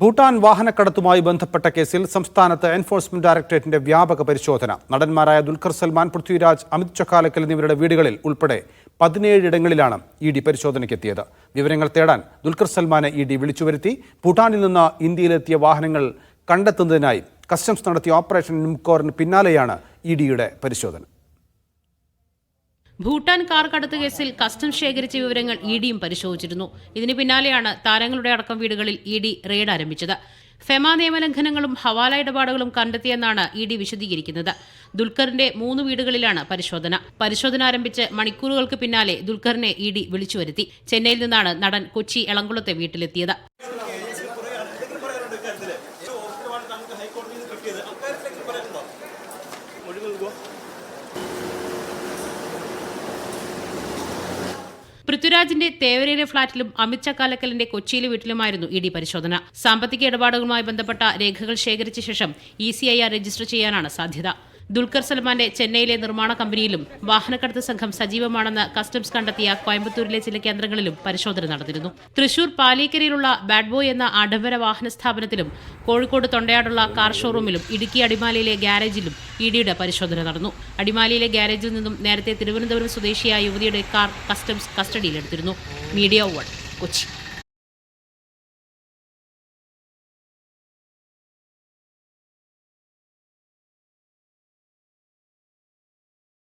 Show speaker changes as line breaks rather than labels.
ഭൂട്ടാൻ വാഹനക്കടത്തുമായി ബന്ധപ്പെട്ട കേസിൽ സംസ്ഥാനത്ത് എൻഫോഴ്സ്മെന്റ് ഡയറക്ടറേറ്റിന്റെ വ്യാപക പരിശോധന. നടന്മാരായ ദുൽഖർ സൽമാൻ പൃഥ്വിരാജ് അമിത് ചക്കാലക്കൽ എന്നിവരുടെ വീടുകളിൽ ഉൾപ്പെടെ പതിനേഴിടങ്ങളിലാണ് ഇ ഡി പരിശോധനയ്ക്കെത്തിയത്. വിവരങ്ങൾ തേടാൻ ദുൽഖർ സൽമാനെ ഇ ഡി വിളിച്ചുവരുത്തി ഭൂട്ടാനിൽ നിന്ന് ഇന്ത്യയിലെത്തിയ വാഹനങ്ങൾ കണ്ടെത്തുന്നതിനായി കസ്റ്റംസ് നടത്തിയ ഓപ്പറേഷൻ നിംകോറിന് പിന്നാലെയാണ് ഇ ഡിയുടെ പരിശോധന.
ഭൂട്ടാൻ കാർ കടത്ത് കേസിൽ കസ്റ്റംസ് ശേഖരിച്ച വിവരങ്ങൾ ഇ ഡിയും പരിശോധിച്ചിരുന്നു. ഇതിന് പിന്നാലെയാണ് താരങ്ങളുടെ അടക്കം വീടുകളിൽ ഇ ഡി റെയ്ഡ് ആരംഭിച്ചത്. ഫെമ നിയമലംഘനങ്ങളും ഹവാല ഇടപാടുകളും കണ്ടെത്തിയെന്നാണ് ഇ ഡി വിശദീകരിക്കുന്നത്. ദുൽഖറിന്റെ മൂന്ന് വീടുകളിലാണ് പരിശോധന. പരിശോധന ആരംഭിച്ച് മണിക്കൂറുകൾക്ക് പിന്നാലെ ദുൽഖറിനെ ഇ ഡി വിളിച്ചുവരുത്തി. ചെന്നൈയിൽ നിന്നാണ് നടൻ കൊച്ചി എളംകുളത്തെ വീട്ടിലെത്തിയത്. പൃഥ്വിരാജിന്റെ തേവരയിലെ ഫ്ളാറ്റിലും അമിത് ചക്കാലക്കലിന്റെ കൊച്ചിയിലെ വീട്ടിലുമായിരുന്നു ഇ ഡി പരിശോധന. സാമ്പത്തിക ഇടപാടുകളുമായി ബന്ധപ്പെട്ട രേഖകൾ ശേഖരിച്ച ശേഷം E C I R register ചെയ്യാനാണ് സാധ്യത. ദുൽഖർ സൽമാന്റെ ചെന്നൈയിലെ നിർമ്മാണ കമ്പനിയിലും വാഹനക്കടത്ത് സംഘം സജീവമാണെന്ന് കസ്റ്റംസ് കണ്ടെത്തിയ കോയമ്പത്തൂരിലെ ചില കേന്ദ്രങ്ങളിലും പരിശോധന നടന്നിരുന്നു. തൃശൂർ ബാഡ് ബോയ് എന്ന ആഡംബര വാഹന സ്ഥാപനത്തിലും കോഴിക്കോട് തൊണ്ടയാടുള്ള കാർ ഷോറൂമിലും ഇടുക്കി അടിമാലിയിലെ ഗ്യാരേജിലും ഇ ഡിയുടെ പരിശോധന നടന്നു. അടിമാലിയിലെ ഗ്യാരേജിൽ നിന്നും നേരത്തെ തിരുവനന്തപുരം സ്വദേശിയായ യുവതിയുടെ car customs കസ്റ്റഡിയിലെടുത്തിരുന്നു. Media one Kochi.